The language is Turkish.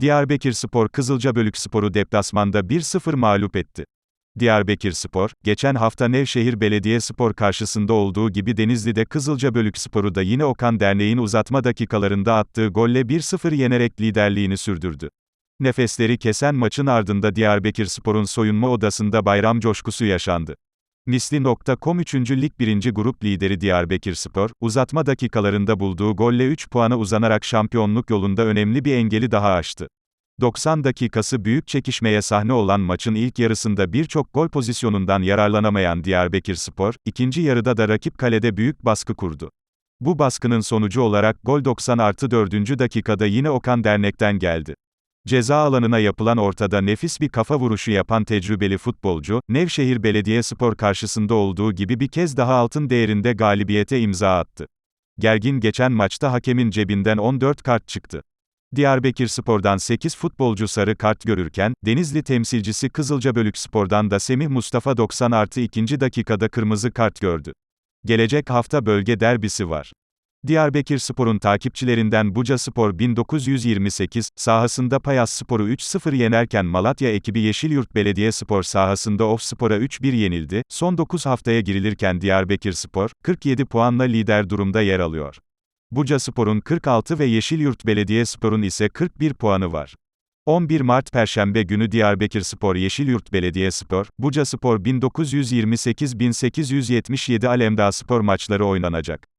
Diyarbakırspor Kızılcabölükspor'u deplasmanda 1-0 mağlup etti. Diyarbakırspor, geçen hafta Nevşehir Belediyespor karşısında olduğu gibi Denizli'de Kızılcabölükspor'u da yine Okan Derneğin uzatma dakikalarında attığı golle 1-0 yenerek liderliğini sürdürdü. Nefesleri kesen maçın ardında Diyarbakırspor'un soyunma odasında bayram coşkusu yaşandı. Misli.com 3. Lig 1. Grup lideri Diyarbakırspor, uzatma dakikalarında bulduğu golle 3 puana uzanarak şampiyonluk yolunda önemli bir engeli daha aştı. 90 dakikası büyük çekişmeye sahne olan maçın ilk yarısında birçok gol pozisyonundan yararlanamayan Diyarbakırspor, ikinci yarıda da rakip kalede büyük baskı kurdu. Bu baskının sonucu olarak gol 90 artı 4. dakikada yine Okan Dernek'ten geldi. Ceza alanına yapılan ortada nefis bir kafa vuruşu yapan tecrübeli futbolcu, Nevşehir Belediyespor karşısında olduğu gibi bir kez daha altın değerinde galibiyete imza attı. Gergin geçen maçta hakemin cebinden 14 kart çıktı. Diyarbakırspor'dan 8 futbolcu sarı kart görürken, Denizli temsilcisi Kızılcabölükspor'dan da Semih Mustafa 90 artı 2. dakikada kırmızı kart gördü. Gelecek hafta bölge derbisi var. Diyarbakırspor'un takipçilerinden Buca Spor 1928, sahasında Payas Spor'u 3-0 yenerken Malatya ekibi Yeşilyurt Belediyespor sahasında Of Spor'a 3-1 yenildi, son 9 haftaya girilirken Diyarbakırspor, 47 puanla lider durumda yer alıyor. Buca Spor'un 46 ve Yeşilyurt Belediyespor'un ise 41 puanı var. 11 Mart Perşembe günü Diyarbakırspor Yeşilyurt Belediyespor, Buca Spor 1928-1877 Alemdağ Spor maçları oynanacak.